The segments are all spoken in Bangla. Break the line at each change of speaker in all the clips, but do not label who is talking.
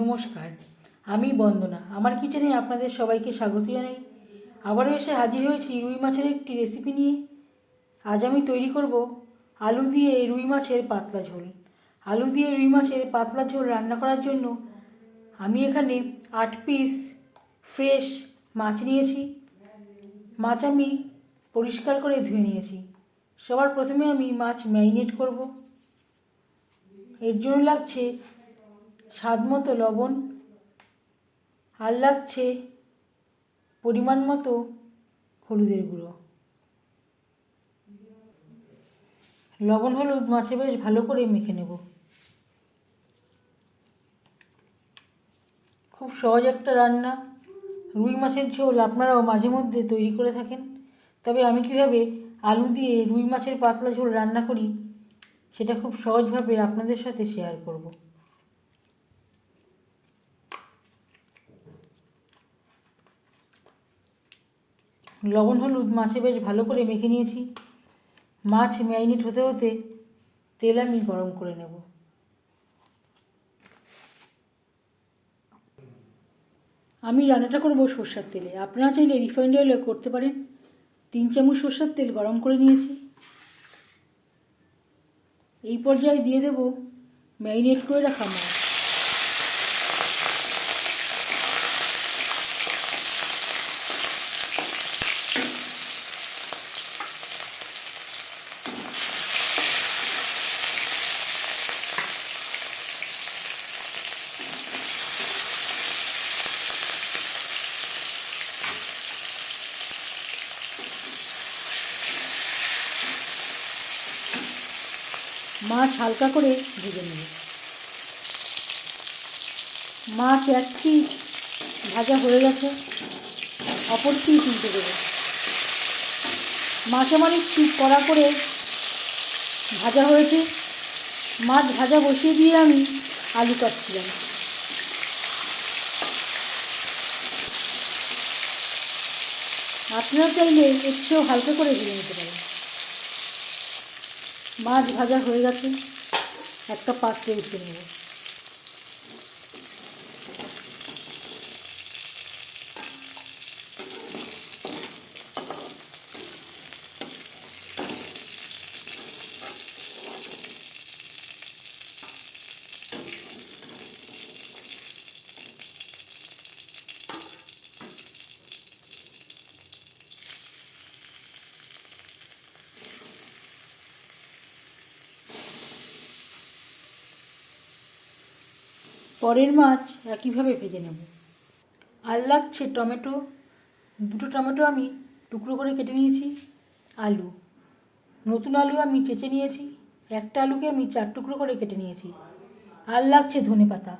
নমস্কার, আমি বন্দনা। আমার কিচেনে আপনাদের সবাইকে স্বাগত জানাই। আবারও এসে হাজির হয়েছি রুই মাছের একটি রেসিপি নিয়ে। আজ আমি তৈরি করব আলু দিয়ে রুই মাছের পাতলা ঝোল। আলু দিয়ে রুই মাছের পাতলা ঝোল রান্না করার জন্য আমি এখানে আট পিস ফ্রেশ মাছ নিয়েছি। মাছ আমি পরিষ্কার করে ধুয়ে নিয়েছি। সবার প্রথমে আমি মাছ ম্যারিনেট করব। এর জন্য লাগছে স্বাদ মতো লবণ আর লাগছে পরিমাণ মতো হলুদের গুঁড়ো। লবণ, হলুদ মাছে বেশ ভালো করে মেখে নেব। খুব সহজ একটা রান্না। রুই মাছের ঝোল আপনারাও মাঝে মধ্যে তৈরি করে থাকেন। তবে আমি কীভাবে আলু দিয়ে রুই মাছের পাতলা ঝোল রান্না করি, সেটা খুব সহজভাবে আপনাদের সাথে শেয়ার করব। লবণ, হলুদ মাছে বেশ ভালো করে মেখে নিয়েছি। মাছ ম্যারিনেট হতে হতে তেল আমি গরম করে নেব। আমি রান্নাটা করব সর্ষার তেলে। আপনারা চাইলে রিফাইন্ড অয়েলে করতে পারেন। তিন চামচ সর্ষার তেল গরম করে নিয়েছি। এই পর্যায়ে দিয়ে দেব ম্যারিনেট করে রাখা মাছ। মাছ হালকা করে ভেজে নেব। মাছ এক পিস ভাজা হয়ে গেছে, অপর পিস তুলতে দেবো। মাছ আমার একটু কড়া করে ভাজা হয়েছে। মাছ ভাজা বসিয়ে দিয়ে আমি আলু কাটছিলাম। আপনারা চাইলে একটু হালকা করে ভেজে নিতে পারেন। মাছ ভাজা হয়ে গেছে একটা পাত্রে উঠে নেব। পরের মাছ একইভাবে ভেজে নেব। আর লাগছে টমেটো। দুটো টমেটো আমি টুকরো করে কেটে নিয়েছি। আলু। নতুন আলু আমি চেঁচে নিয়েছি। একটা আলুকে আমি চার টুকরো করে কেটে নিয়েছি। আর লাগছে ধনে পাতা।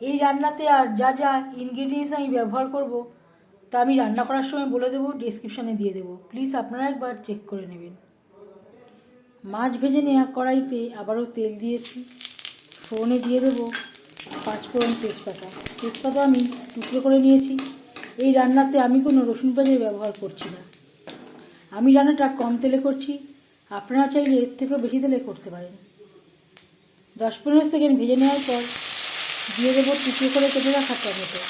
এই রান্নাতে আর যা যা ইনগ্রিডিয়েন্টস আমি ব্যবহার করব, তা আমি রান্না করার সময় বলে দেবো ডিসক্রিপশানে দিয়ে দেবো। প্লিজ আপনারা একবার চেক করে নেবেন। মাছ ভেজে নেওয়া কড়াইতে আবারও তেল দিয়েছি। ফোনে দিয়ে দেবো। পাঁচফোড়ন তেজপাতা। তেজপাতা আমি টুকরো করে নিয়েছি। এই রান্নাতে আমি কোনো রসুন পেঁয়াজের ব্যবহার করছি না। আমি রান্নাটা কম তেলে করছি। আপনারা চাইলে এর থেকেও বেশি তেলে করতে পারেন। দশ পনেরো সেকেন্ড ভেজে নেওয়ার পর দিয়ে দেবো টুকরো করে কেটে রাখা টমেটো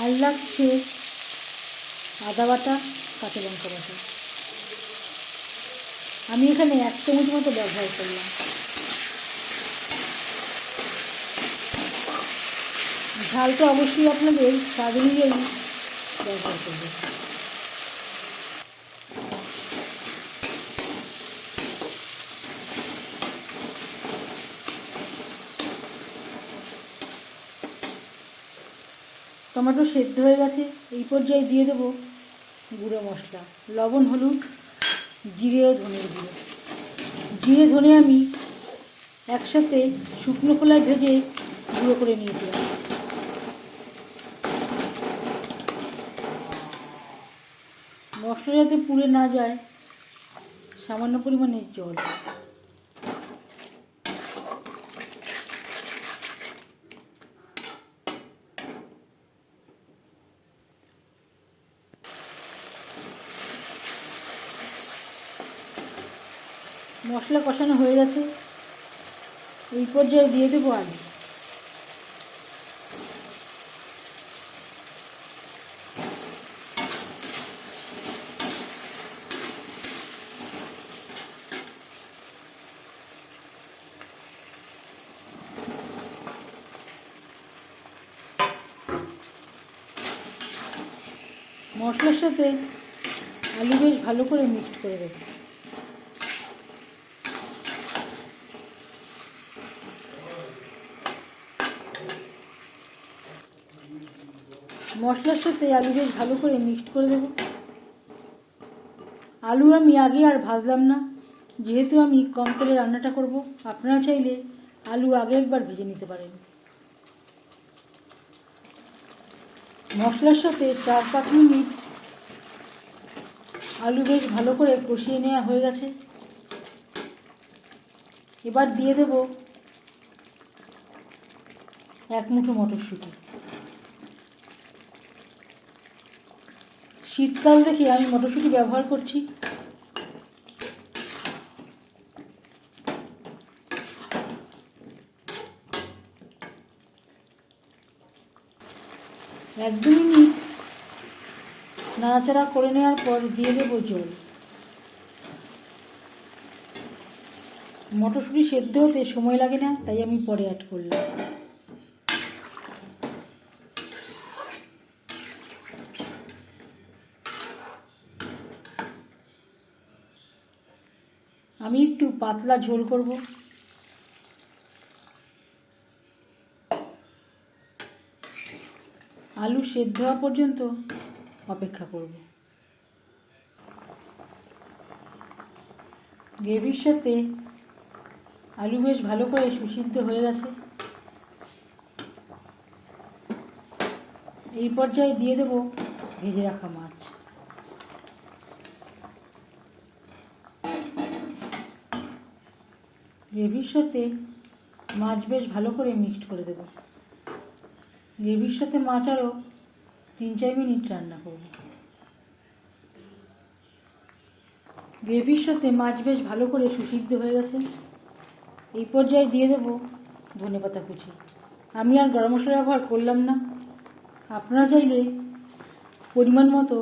আর লাগছে আদা বাটা, কাঁচা লঙ্কা বাটা। আমি এখানে এক চামচ মতো ব্যবহার করলাম। ঝালটা অবশ্যই আপনাদের স্বাদ অনুযায়ী ব্যবহার করবেন। টমেটো সেদ্ধ হয়ে গেছে, এই পর্যায়ে দিয়ে দেবো গুঁড়ো মশলা, লবণ, হলুদ, জিরে ও ধনের গুঁড়ো। জিরে, ধনে আমি একসাথে শুকনো খোলায় ভেজে গুঁড়ো করে নিয়েছিলাম। মশলা যাতে পুড়ে না যায়, সামান্য পরিমাণে জল। মশলা কষানো হয়ে গেছে। এই পর্যায়ে দিয়ে দেবো আলু। মশলার সাথে আলু বেশ ভালো করে মিক্সড করে দেবো। মশলার সাথে আলু বেশ ভালো করে মিক্সড করে দেবো আলু আমি আগে আর ভাজলাম না। যেহেতু আমি কম তেলে রান্নাটা করব, আপনারা চাইলে আলু আগে একবার ভেজে নিতে পারেন। মশলার সাথে চার পাঁচ মিনিট আলু বেশ ভালো করে কষিয়ে নেওয়া হয়ে গেছে। এবার দিয়ে দেব এক মুঠো মটরশুঁটি। শীতকাল দেখে আমি মটরশুঁটি ব্যবহার করছি। এক দু মিনিট নাড়াচাড়া করে নেওয়ার পর দিয়ে দেবো জল। মটরশুঁটি সেদ্ধ হতে সময় লাগে না, তাই আমি পরে অ্যাড করলাম। আমি একটু পাতলা ঝোল করব। আলু সেদ্ধ হওয়া পর্যন্ত অপেক্ষা করব। গ্রেভির সাথে আলু বেশ ভালো করে সুসিদ্ধ হয়ে গেছে। এই পর্যায়ে দিয়ে দেব ভেজে রাখা মাছ। গ্রেভির সাথে মাছ বেশ ভালো করে মিক্সড করে দেবো। গ্রেভির সাথে মাছ আরও তিন চার মিনিট রান্না করব। গ্রেভির সাথে মাছ বেশ ভালো করে সুসিদ্ধ হয়ে গেছে। এই পর্যায়ে দিয়ে দেব ধনে পাতা কুচি। আমি আর গরম মশলা ব্যবহার করলাম না। আপনারা চাইলে পরিমাণ মতো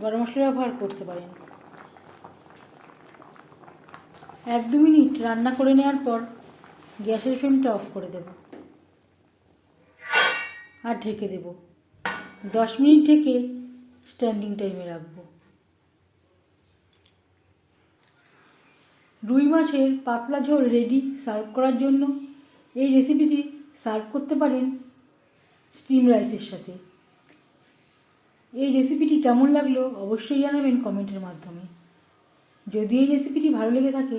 গরম মশলা ব্যবহার করতে পারেন। এক দু মিনিট রান্না করে নেওয়ার পর গ্যাসের ফ্লেমটা অফ করে দেব। আর ঢেকে দেব। দশ মিনিট ঢেকে স্ট্যান্ডিং টাইমে রাখব। রুই মাছের পাতলা ঝোল রেডি সার্ভ করার জন্য এই রেসিপিটি সার্ভ করতে পারেন স্টিম রাইসের সাথে। এই রেসিপিটি কেমন লাগল অবশ্যই জানাবেন কমেন্টের মাধ্যমে। যদি এই রেসিপিটি ভালো লেগে থাকে